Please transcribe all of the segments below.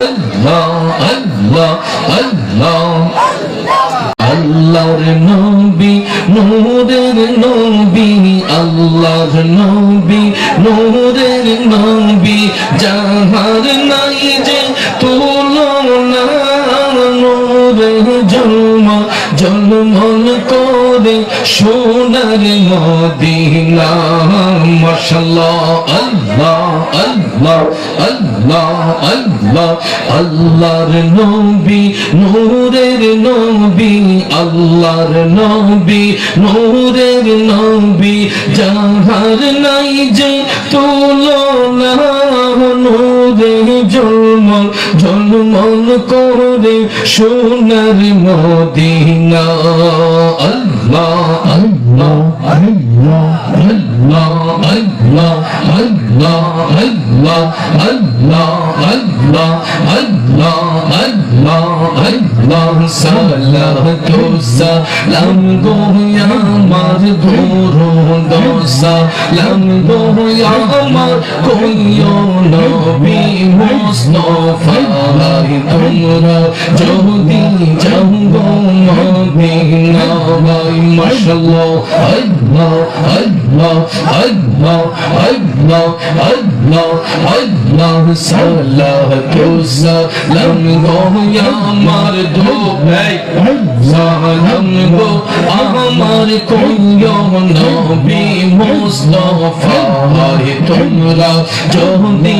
আল্লাহ আল্লাহ আল্লাহ আল্লাহর নবী নূরের নবী আল্লাহর নবী নূরের নবী যাহার নাই যে তুলনা নূরে জন্ম জন্মন করে সোনার মদিনা মাশাল্লাহ আল্লাহ আল্লাহ আল্লাহ আল্লাহ, আল্লাহর নবী, নূরের নবী, আল্লাহর নবী, নূরের নবী, যাহার নাই যে তুলনা, নূরে জন্মল জন্মল করে সোনার মদিনা। আল্লাহ আল্লাহ আল্লাহ আল্লাহ আল্লাহ আল্লাহ আল্লাহ আল্লাহ সালাম গো আমার গুরু দোসা লাম গো আমার কইও নবী মুস্তাফা তোমরা যদি গো মদিনা ভাই মাশাআল্লাহ আল্লাহ আল্লাহ আল্লাহ আল্লাহ আল্লাহ আল্লাহ সালাতু সালাম গো আমার দো ভাই সালাম গো আমার কইও নবী মুস্তাফা। তোমরা যদি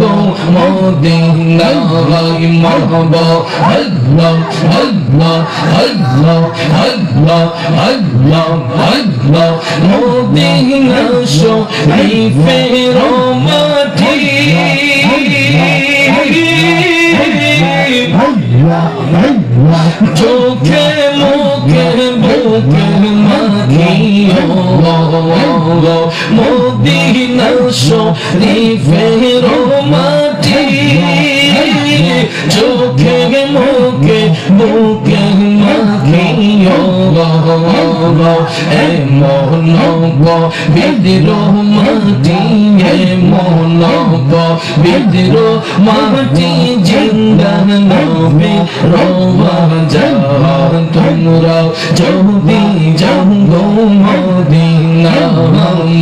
গো মদিনা ভাই মারহাবা আল্লাহ আল্লাহ আল্লাহ আল্লাহ আল্লাহ আল্লাহ। মদিনা শরীফের মাটি চোখে মুখে বুকে মাখিও। মদিনা শরীফের মাটি চোখে মুখে বুকে বিদ্রোহ মাটি মন বিদ্রোহ মাটি জিন্দা নবী রোমা যাওয়া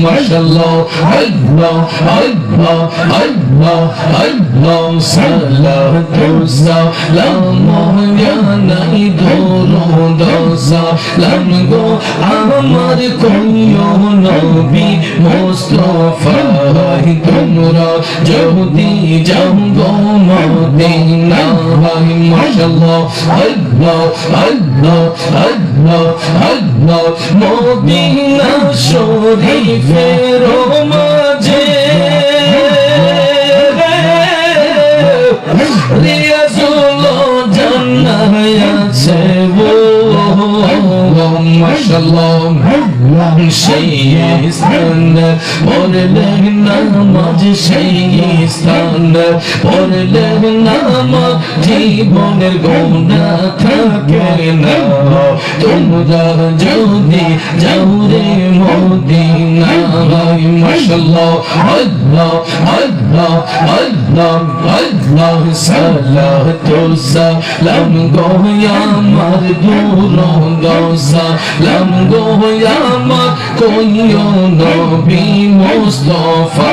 মাশাআল্লাহ, আল্লাহ আল্লাহ আল্লাহ আল্লাহ সালাতু সালাম ইয়া নাই দরুদ সালাম গো আমার কইও নবী মুস্তাফা তোমরা যদি যাও গো মদিনা মাশাআল্লাহ আল্লাহ আল্লাহ আল্লাহ আল্লাহ মদিনা শরীফের মাঝে রিয়াজুল জান্নাহ আছে সেই স্থান পড়লেন নামাজ সেই স্থান পড়লেন নামাজ জীবনের গোনা থাকে না। তোমরা যদি যাও রে মদিনা মাশাআল্লাহ আল্লাহ আল্লাহ আল্লাহ আল্লাহ সালাতু সালাম গো আমার দূর সালাম গো আমার কইও নবী মুস্তাফা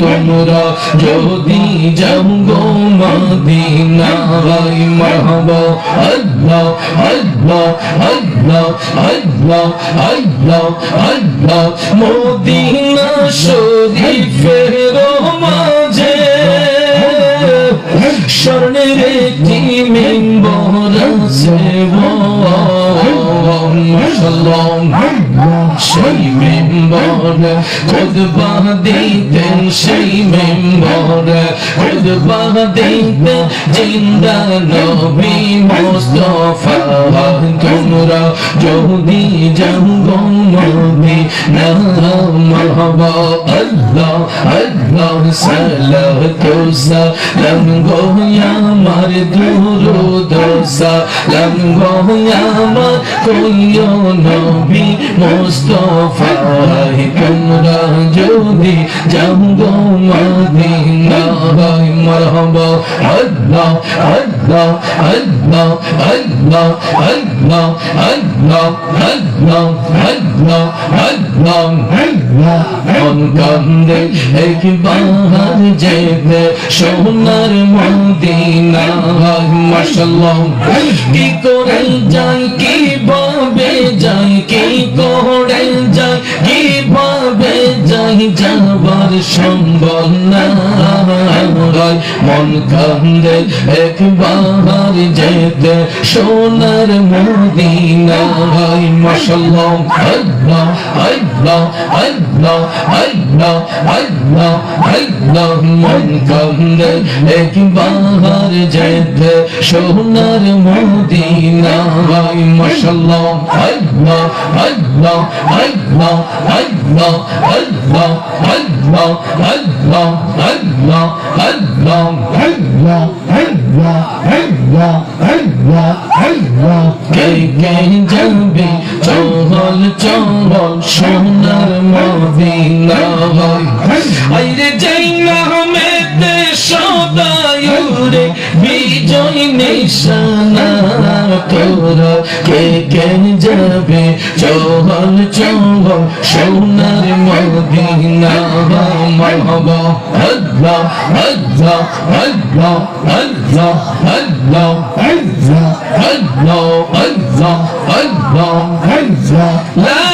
তোমরা যদি যাও গো মদিনা মারহাবা আল্লাহ আল্লাহ আল্লাহ আল্লাহ আল্লাহ আল্লাহ মদিনা শরীফের মাঝে স্বর্ণের একটি মেম্বর আছে। সেই মেম্বর, খুদবা দিতেন সেই মেম্বর, খুদবা দিতেন জিন্দা নবী মুস্তফা। তোমরা যদি যাও নবী না আল্লাহ আল্লাহ। দাও সালাহ দোসা, লম গোয়া মার দুরো দোসা, লম গোয়া মার কোয়ো নবী মুস্তফা তোমরা সোনার মদিনা। সম্ভব না। মন কান্দে একবার যেতে সোনার মদিনা মাশাল্লাহ আল্লাহ আল্লাহ আল্লাহ আল্লাহ আল্লাহ আল্লাহ মন কান্দে একবার যেতে সোনার মদিনা মাশাল্লাহ আল্লাহ আল্লাহ আল্লাহ আল্লাহ আল্লাহ আল্লাহ আল্লাহ আল্লাহ কে কে যাবে চহল চহল সোনার মদিনা বিজয় নিশানা তোরা কে কে যাবে চৌহল চৌহ সোনার মদিনা মামা আল্লাহ আল্লাহ আল্লাহ আল্লাহ আল্লাহ আল্লাহ আল্লাহ আল্লাহ আল্লাহ আল্লাহ